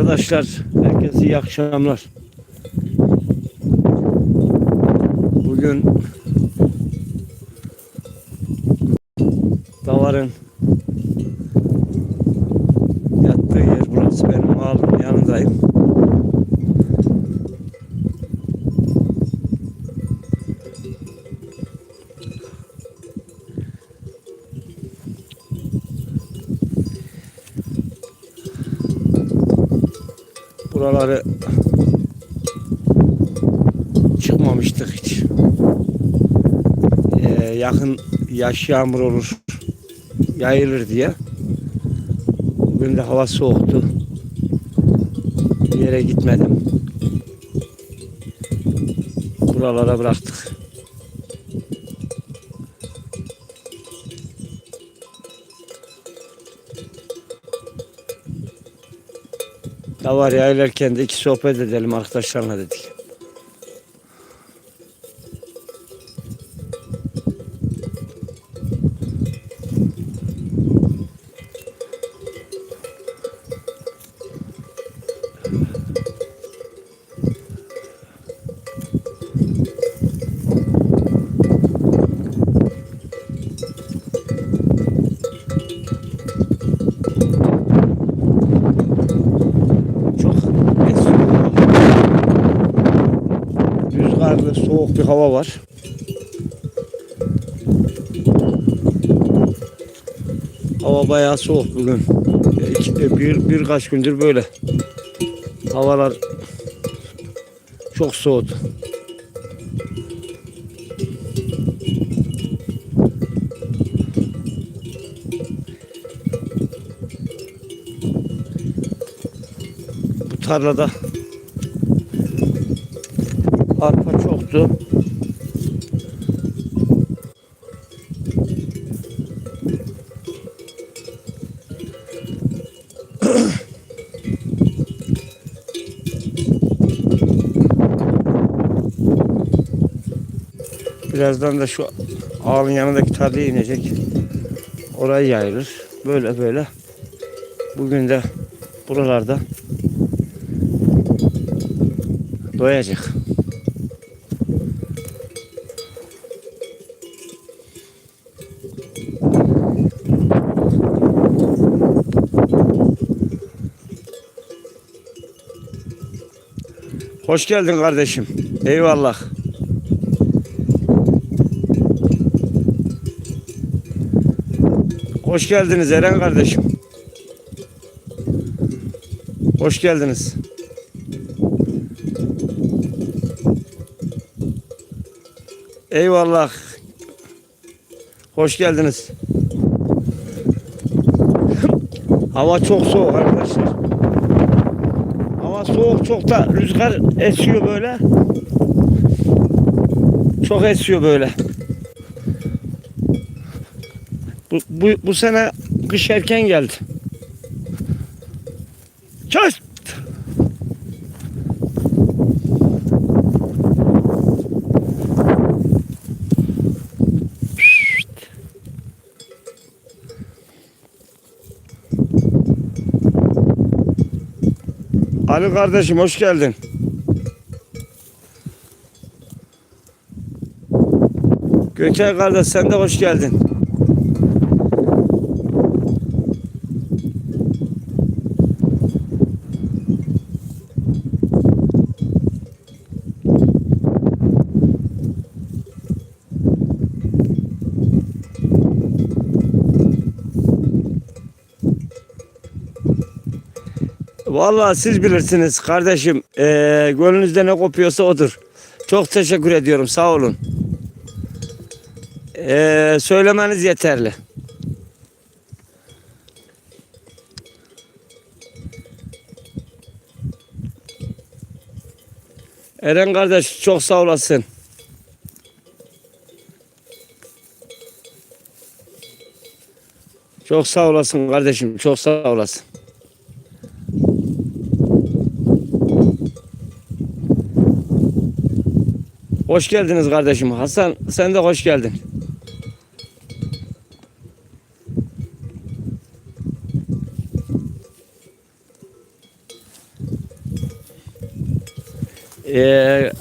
Arkadaşlar herkese iyi akşamlar. Bugün yakın yaş yağmur olur, yayılır diye. Bugün de hava soğuktu. Bir yere gitmedim. Buralara bıraktık. Da var yaylarken de iki sohbet edelim arkadaşlarla dedik. Soğuk bir hava var. Hava bayağı soğuk bugün. Bir, birkaç gündür böyle. Havalar çok soğudu. Bu tarlada Birazdan da şu ağın yanındaki tarlaya inecek. Orayı yayılır. Böyle böyle. Bugün de buralarda doyacak. Hoş geldin kardeşim. Eyvallah. Hoş geldiniz Eren kardeşim. Hoş geldiniz. Eyvallah. Hoş geldiniz. Hava çok soğuk arkadaşlar. Hava soğuk çok da rüzgar esiyor böyle. Çok esiyor böyle. Bu, bu, sene kış erken geldi. Çöz! Ali kardeşim hoş geldin. Gökay kardeş sen de hoş geldin. Vallahi siz bilirsiniz kardeşim. Ee, gönlünüzde ne kopuyorsa odur. Çok teşekkür ediyorum. Sağ olun. Ee, söylemeniz yeterli. Eren kardeş çok sağ olasın. Çok sağ olasın kardeşim. Çok sağ olasın. Hoş geldiniz kardeşim. Hasan sen de hoş geldin. Ee,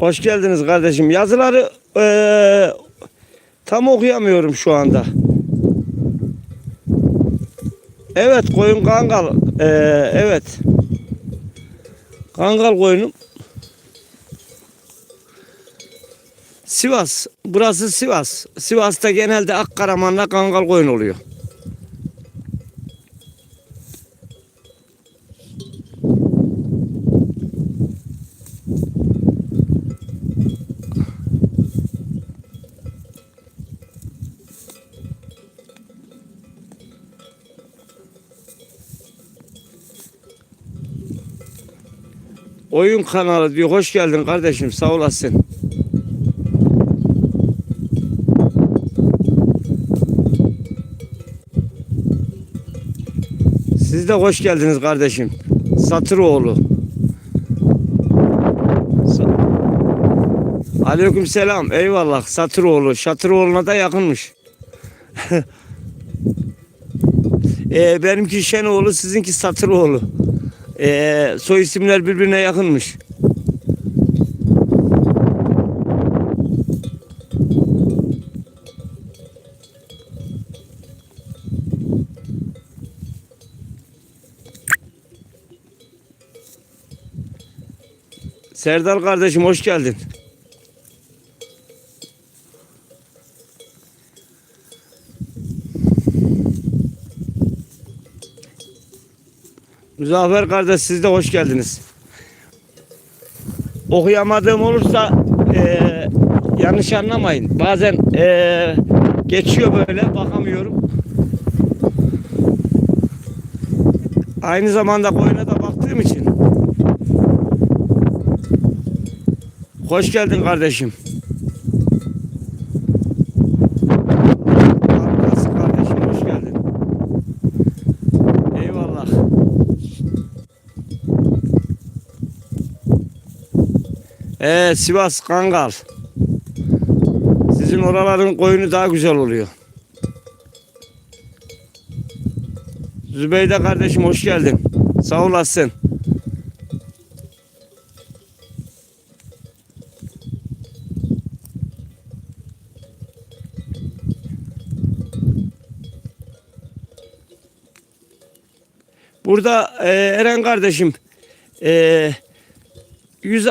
Hoş geldiniz kardeşim. Yazıları eee, tam okuyamıyorum şu anda. Evet koyun kangal. Eee, evet. Kangal koyunum. Sivas. Burası Sivas. Sivas'ta genelde Akkaraman'la kangal koyun oluyor. Oyun kanalı diyor. Hoş geldin kardeşim. Sağ olasın. Siz de hoş geldiniz kardeşim. Satıroğlu. Sa- Aleyküm selam. Eyvallah. Satıroğlu. Şatıroğlu'na da yakınmış. Ee, benimki Şenoğlu, sizinki Satıroğlu. Ee, soy isimler birbirine yakınmış. Serdar kardeşim hoş geldin. Muzaffer kardeş siz de hoş geldiniz. Okuyamadığım olursa eee, yanlış anlamayın. Bazen eee, geçiyor böyle bakamıyorum. Aynı zamanda koyuna da baktığım için. Hoş geldin kardeşim. Nasılsın kardeşim hoş geldin. Eyvallah. Ee, Sivas Kangal. Sizin oraların koyunu daha güzel oluyor. Zübeyde kardeşim hoş geldin. Sağ olasın. Burada e, Eren kardeşim e, 100,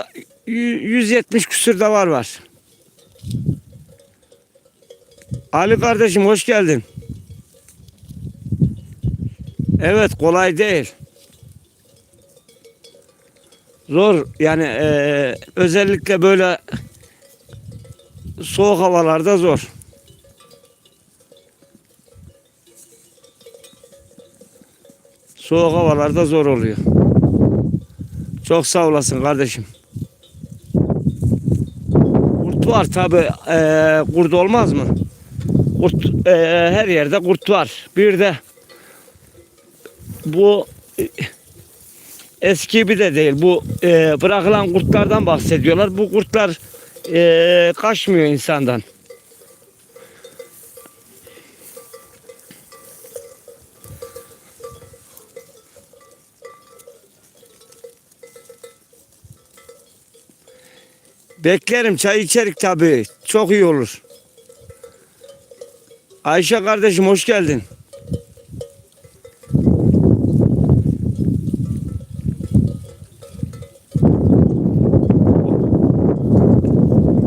170 küsür de var var. Ali kardeşim hoş geldin. Evet kolay değil. Zor yani e, özellikle böyle soğuk havalarda zor. Soğuk havalarda zor oluyor. Çok sağ olasın kardeşim. Var tabi. E, kurt olmaz mı? Kurt, e, her yerde kurt var. Bir de bu e, eski bir de değil. Bu e, bırakılan kurtlardan bahsediyorlar. Bu kurtlar e, kaçmıyor insandan. Beklerim çay içerik tabii. Çok iyi olur. Ayşe kardeşim hoş geldin.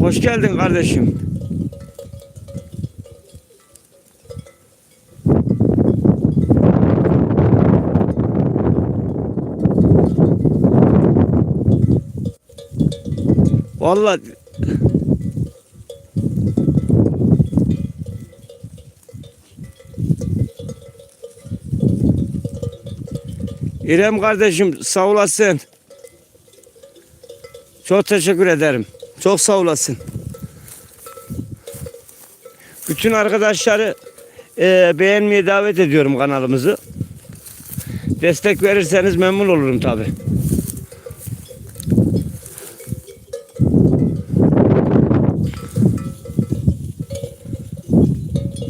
Hoş geldin kardeşim. Vallahi İrem kardeşim sağ olasın. Çok teşekkür ederim. Çok sağ olasın. Bütün arkadaşları e, beğenmeye davet ediyorum kanalımızı. Destek verirseniz memnun olurum tabi.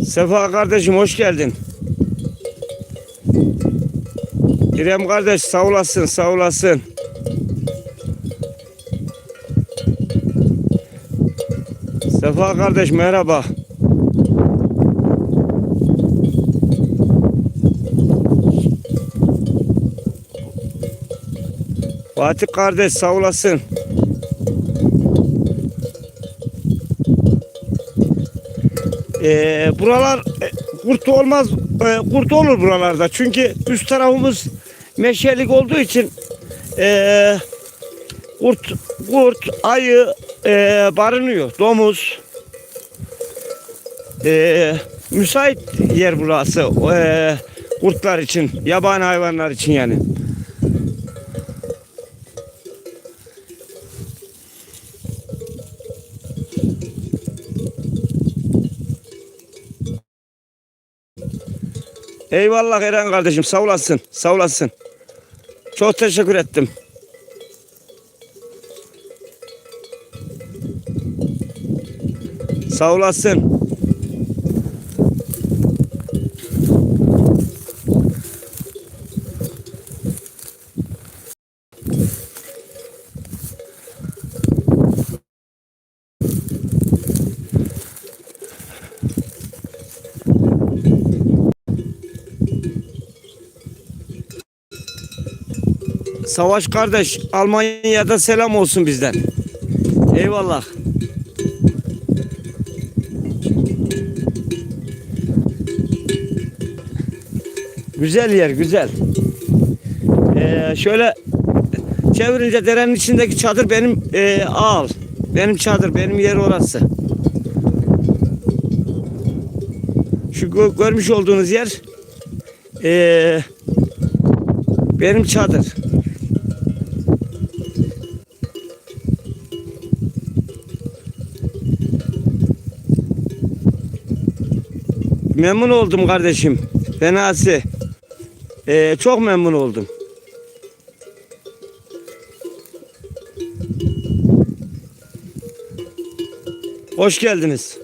Sefa kardeşim hoş geldin. İrem kardeş sağ olasın sağ olasın. Sefa kardeş merhaba. Fatih kardeş sağ olasın. Ee, buralar e, kurt olmaz, e, kurt olur buralarda. Çünkü üst tarafımız meşelik olduğu için e, kurt, kurt, ayı e, barınıyor. Domuz. E, müsait yer burası. E, kurtlar için, yabani hayvanlar için yani. Eyvallah Eren kardeşim sağ olasın. Sağ olasın. Çok teşekkür ettim. Sağ olasın. Savaş kardeş Almanya'da selam olsun bizden. Eyvallah. Güzel yer güzel. Ee, şöyle çevirince derenin içindeki çadır benim e, ağal. Benim çadır benim yer orası. Şu gö- görmüş olduğunuz yer e, benim çadır. Memnun oldum kardeşim. Fenası. Ee, çok memnun oldum. Hoş geldiniz.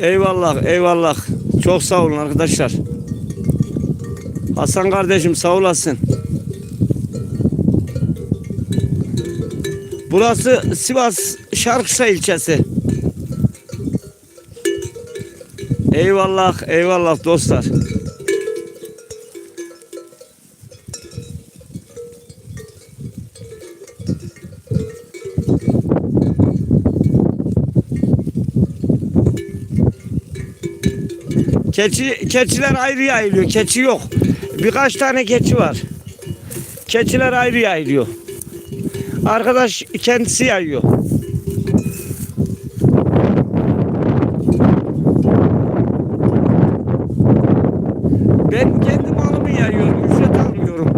Eyvallah, eyvallah. Çok sağ olun arkadaşlar. Hasan kardeşim sağ olasın. Burası Sivas Şarkışla ilçesi. Eyvallah, eyvallah dostlar. Keçi, keçiler ayrı yayılıyor. Keçi yok. Birkaç tane keçi var. Keçiler ayrı yayılıyor. Arkadaş kendisi yayıyor. Ben kendi malımı yayıyorum. Ücret almıyorum.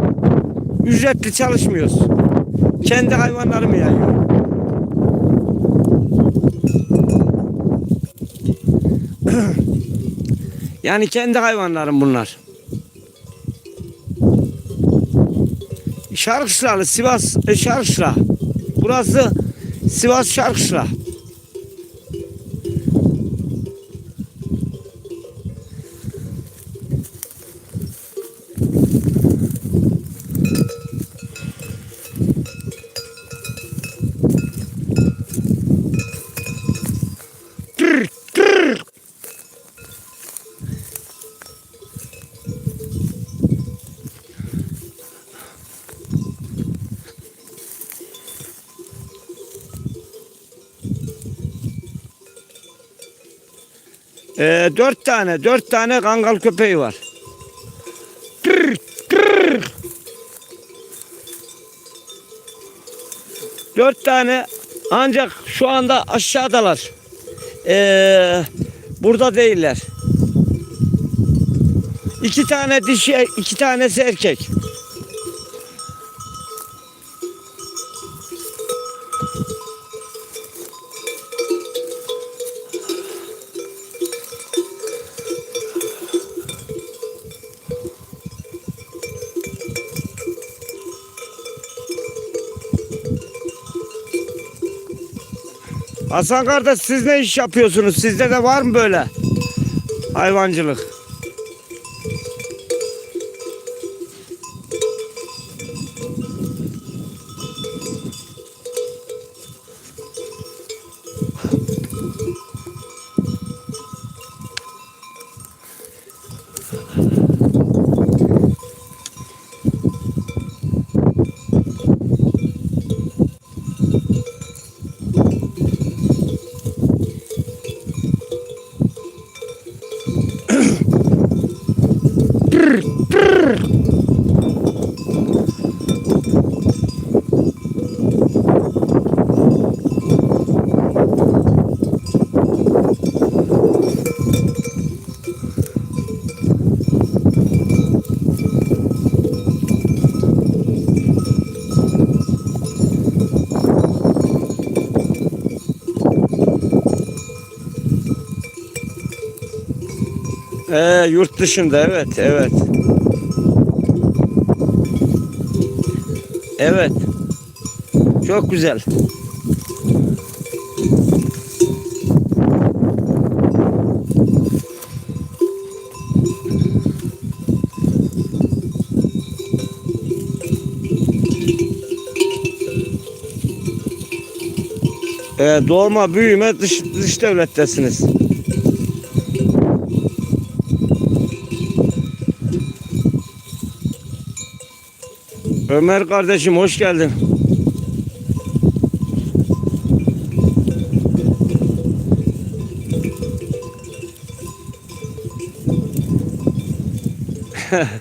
Ücretli çalışmıyoruz. Kendi hayvanlarımı yayıyorum. Yani kendi hayvanlarım bunlar. Şarkışlalı Sivas e, Şarkışla. Burası Sivas Şarkışla. Dört tane, dört tane kangal köpeği var. Tır, tır. Dört tane ancak şu anda aşağıdalar. Ee, burada değiller. İki tane dişi, iki tanesi erkek. Hasan kardeş siz ne iş yapıyorsunuz? Sizde de var mı böyle? Hayvancılık. Ee, yurt dışında evet evet. Evet. Çok güzel. Ee, doğma büyüme dış, dış devlettesiniz. Ömer kardeşim hoş geldin.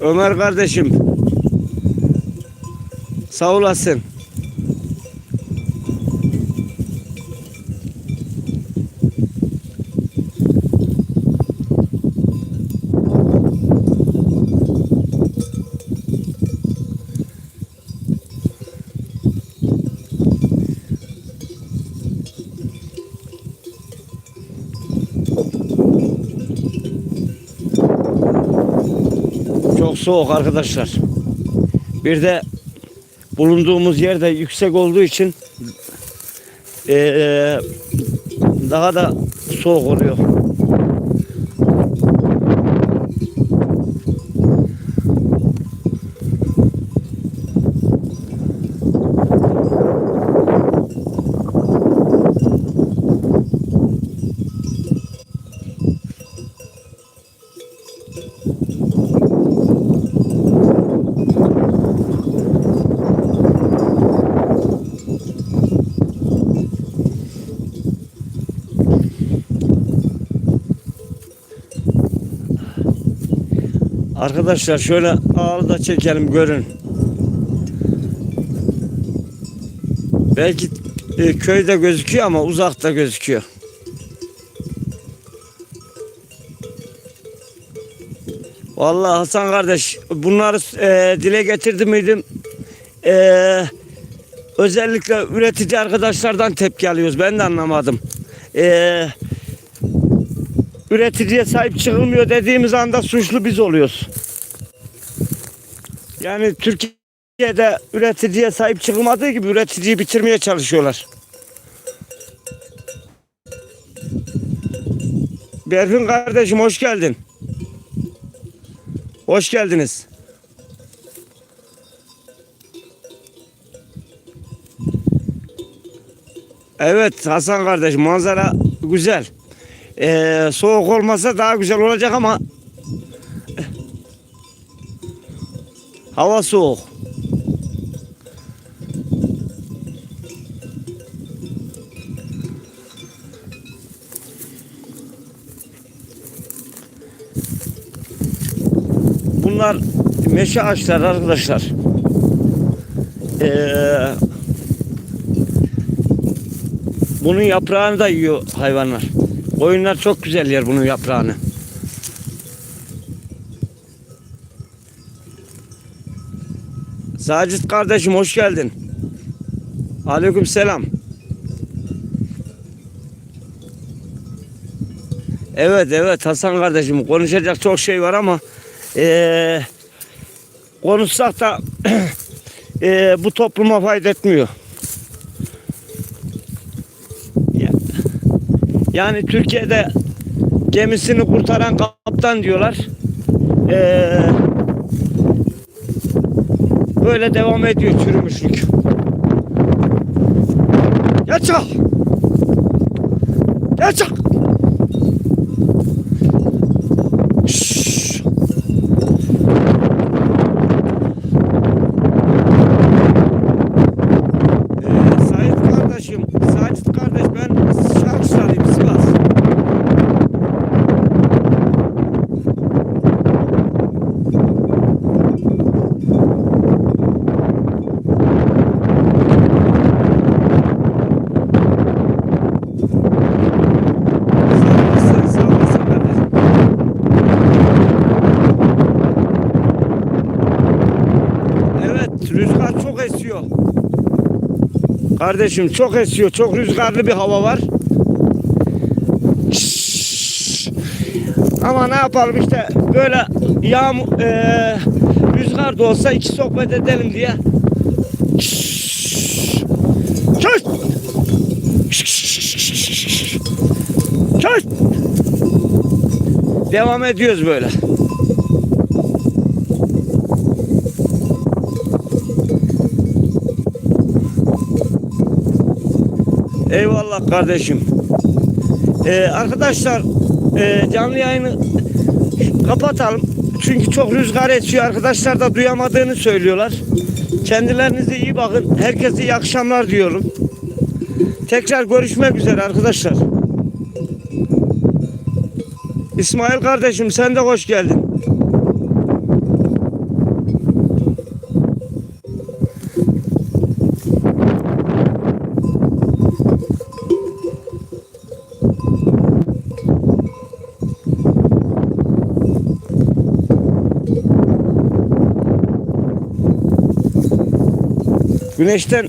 Ömer kardeşim. Sağ olasın. Soğuk arkadaşlar. Bir de bulunduğumuz yerde yüksek olduğu için eee, daha da soğuk oluyor. Arkadaşlar şöyle ağlı da çekelim görün. Belki e, köyde gözüküyor ama uzakta gözüküyor. Vallahi Hasan kardeş bunları e, dile getirdi miydim? E, özellikle üretici arkadaşlardan tepki alıyoruz. Ben de anlamadım. E, üreticiye sahip çıkılmıyor dediğimiz anda suçlu biz oluyoruz. Yani Türkiye'de üreticiye sahip çıkılmadığı gibi üreticiyi bitirmeye çalışıyorlar. Berfin kardeşim hoş geldin. Hoş geldiniz. Evet Hasan kardeş manzara güzel. Ee, soğuk olmasa daha güzel olacak ama hava soğuk. Bunlar meşe ağaçları arkadaşlar. Ee, bunun yaprağını da yiyor hayvanlar. Koyunlar çok güzel yer bunun yaprağını. Sacit kardeşim hoş geldin. Aleyküm selam. Evet evet Hasan kardeşim konuşacak çok şey var ama e, konuşsak da e, bu topluma fayda etmiyor. Yani Türkiye'de gemisini kurtaran kaptan diyorlar. Ee, böyle devam ediyor çürümüşlük. Yaçak! Yaçak! Şşş! Ee, Sait kardeşim, Sait kardeş ben Şarkışlarıyım Sivas. Sağ olasın, sağ olasın kardeşim. Evet, rüzgar çok esiyor. Kardeşim çok esiyor, çok rüzgarlı bir hava var. Ama ne yapalım işte böyle yağmur, eee, rüzgar da olsa iki sohbet edelim diye. Şşş. Çöş! Devam ediyoruz böyle. Eyvallah kardeşim. Ee, arkadaşlar e, canlı yayını kapatalım. Çünkü çok rüzgar esiyor. Arkadaşlar da duyamadığını söylüyorlar. Kendilerinize iyi bakın. Herkese iyi akşamlar diyorum. Tekrar görüşmek üzere arkadaşlar. İsmail kardeşim sen de hoş geldin. Güneşten